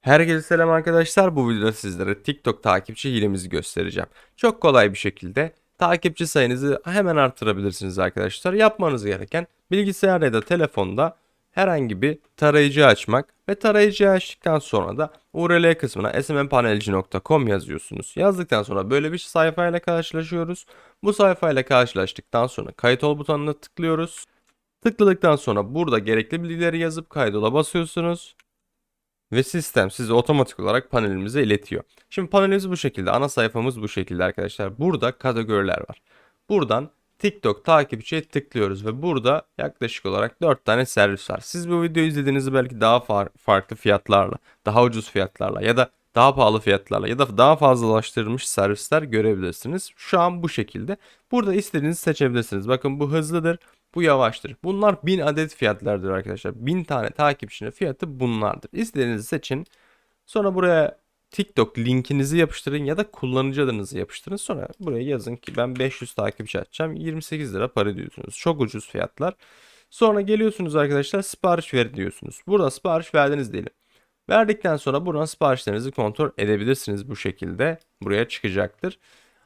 Herkese selam arkadaşlar. Bu videoda sizlere TikTok takipçi hilemizi göstereceğim. Çok kolay bir şekilde takipçi sayınızı hemen artırabilirsiniz arkadaşlar. Yapmanız gereken bilgisayar ya da telefonda herhangi bir tarayıcı açmak ve tarayıcıyı açtıktan sonra da URL kısmına smmpanelci.com yazıyorsunuz. Yazdıktan sonra böyle bir sayfayla karşılaşıyoruz. Bu sayfayla karşılaştıktan sonra kayıt ol butonuna tıklıyoruz. Tıkladıktan sonra burada gerekli bilgileri yazıp kaydola basıyorsunuz ve sistem sizi otomatik olarak panelimize iletiyor. Şimdi panelimiz bu şekilde, ana sayfamız bu şekilde arkadaşlar. Burada kategoriler var. Buradan TikTok takipçiye tıklıyoruz ve burada yaklaşık olarak 4 tane servis var. Siz bu videoyu izlediğinizde belki daha far- farklı fiyatlarla, daha ucuz fiyatlarla ya da daha pahalı fiyatlarla ya da daha fazlalaştırılmış servisler görebilirsiniz. Şu an bu şekilde. Burada istediğinizi seçebilirsiniz. Bakın bu hızlıdır, bu yavaştır. Bunlar 1000 adet fiyatlardır arkadaşlar. 1000 tane takipçinin fiyatı bunlardır. İstediğinizi seçin. Sonra buraya TikTok linkinizi yapıştırın ya da kullanıcı adınızı yapıştırın. Sonra buraya yazın ki ben 500 takipçi açacağım. 28 lira para diyorsunuz. Çok ucuz fiyatlar. Sonra geliyorsunuz arkadaşlar sipariş ver diyorsunuz. Burada sipariş verdiniz diyelim. Verdikten sonra buradan siparişlerinizi kontrol edebilirsiniz bu şekilde. Buraya çıkacaktır.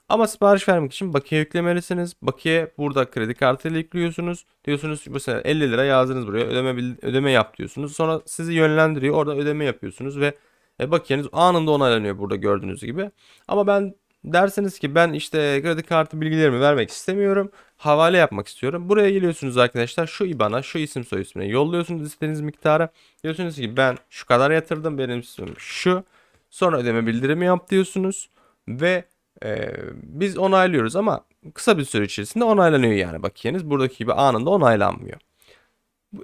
Ama sipariş vermek için bakiye yüklemelisiniz. Bakiye burada kredi kartıyla yüklüyorsunuz. Diyorsunuz ki mesela 50 lira yazdınız buraya ödeme ödeme yap diyorsunuz. Sonra sizi yönlendiriyor. Orada ödeme yapıyorsunuz ve e, bakiyeniz anında onaylanıyor burada gördüğünüz gibi. Ama ben derseniz ki ben işte kredi kartı bilgilerimi vermek istemiyorum. Havale yapmak istiyorum. Buraya geliyorsunuz arkadaşlar. Şu IBAN'a, şu isim soy ismine yolluyorsunuz istediğiniz miktara. Diyorsunuz ki ben şu kadar yatırdım. Benim ismim şu. Sonra ödeme bildirimi yap diyorsunuz. Ve ee, biz onaylıyoruz ama kısa bir süre içerisinde onaylanıyor yani bakiyeniz. Buradaki gibi anında onaylanmıyor.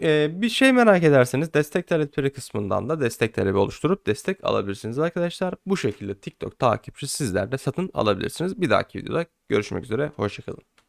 Ee, bir şey merak ederseniz destek talepleri kısmından da destek talebi oluşturup destek alabilirsiniz arkadaşlar. Bu şekilde TikTok takipçi sizler de satın alabilirsiniz. Bir dahaki videoda görüşmek üzere. Hoşçakalın.